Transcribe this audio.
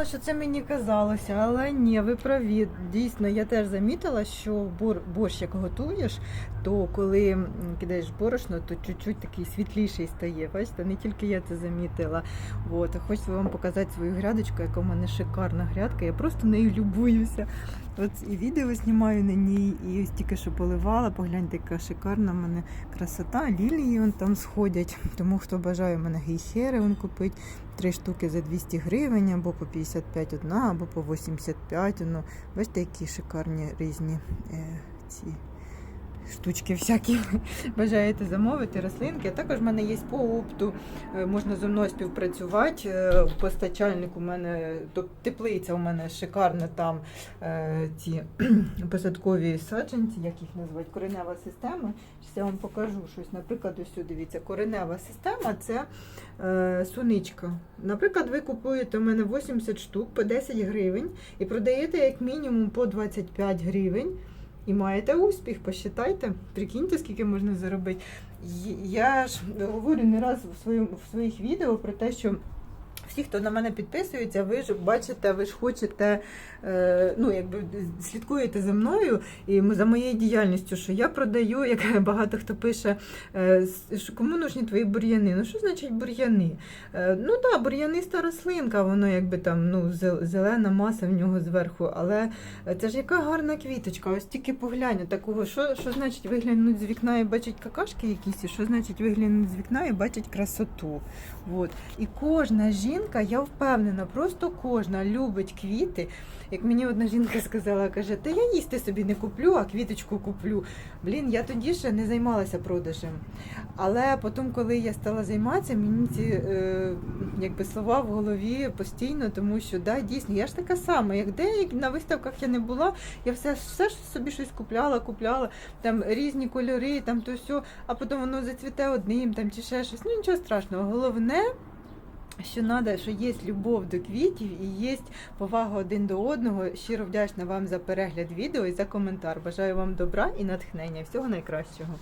Що це мені казалося, але ні, ви праві. Дійсно, я теж замітила, що бор- борщ, як готуєш, то коли кидаєш борошно, то чуть-чуть такий світліший стає. Бачите, не тільки я це замітила. От, хочу вам показати свою грядочку, яка в мене шикарна грядка. Я просто нею любуюся. От і відео знімаю на ній, і ось тільки що поливала. Погляньте, яка шикарна в мене красота. Лілії вон там сходять. Тому хто бажає в мене гейхери, він купить три штуки за 200 гривень, або по 55 одна, або по 85. Ну, бачите, які шикарні різні е, ці штучки всякі. Бажаєте замовити рослинки. Також в мене є по опту, е, можна зі мною співпрацювати. Е, Постачальник у мене, тобто теплиця у мене шикарна там е, ці посадкові саджанці, як їх називають, коренева система. Зараз я вам покажу щось. Наприклад, ось сюди, дивіться, коренева система це суничка. Наприклад, ви купуєте у мене 80 штук по 10 гривень і продаєте як мінімум по 25 гривень. І маєте успіх, посчитайте, прикиньте, скільки можна заробити. Я ж говорю не раз в своїх відео про те, що всі, хто на мене підписується, ви ж бачите, ви ж хочете, е, ну якби слідкуєте за мною і за моєю діяльністю, що я продаю, як багато хто пише, е, що кому нужні твої бур'яни. Ну що значить бур'яни? Е, ну так, бур'яниста рослинка, воно якби там ну, зелена маса в нього зверху, але це ж яка гарна квіточка. Ось тільки поглянь такого, що, що значить виглянуть з вікна і бачать какашки якісь, що значить виглянуть з вікна і бачать красоту. От. І кожна жінка, я впевнена, просто кожна любить квіти. Як мені одна жінка сказала, каже, та я їсти собі не куплю, а квіточку куплю. Блін, я тоді ще не займалася продажем. Але потім, коли я стала займатися, мені ці е, якби слова в голові постійно, тому що да, дійсно, я ж така сама, як де на виставках я не була, я все, все ж собі щось купляла, купляла, там різні кольори, там то все, а потім воно зацвіте одним, там чи ще щось. Ну нічого страшного. Головне. Що треба, що є любов до квітів і є повага один до одного. Щиро вдячна вам за перегляд відео і за коментар. Бажаю вам добра і натхнення. Всього найкращого.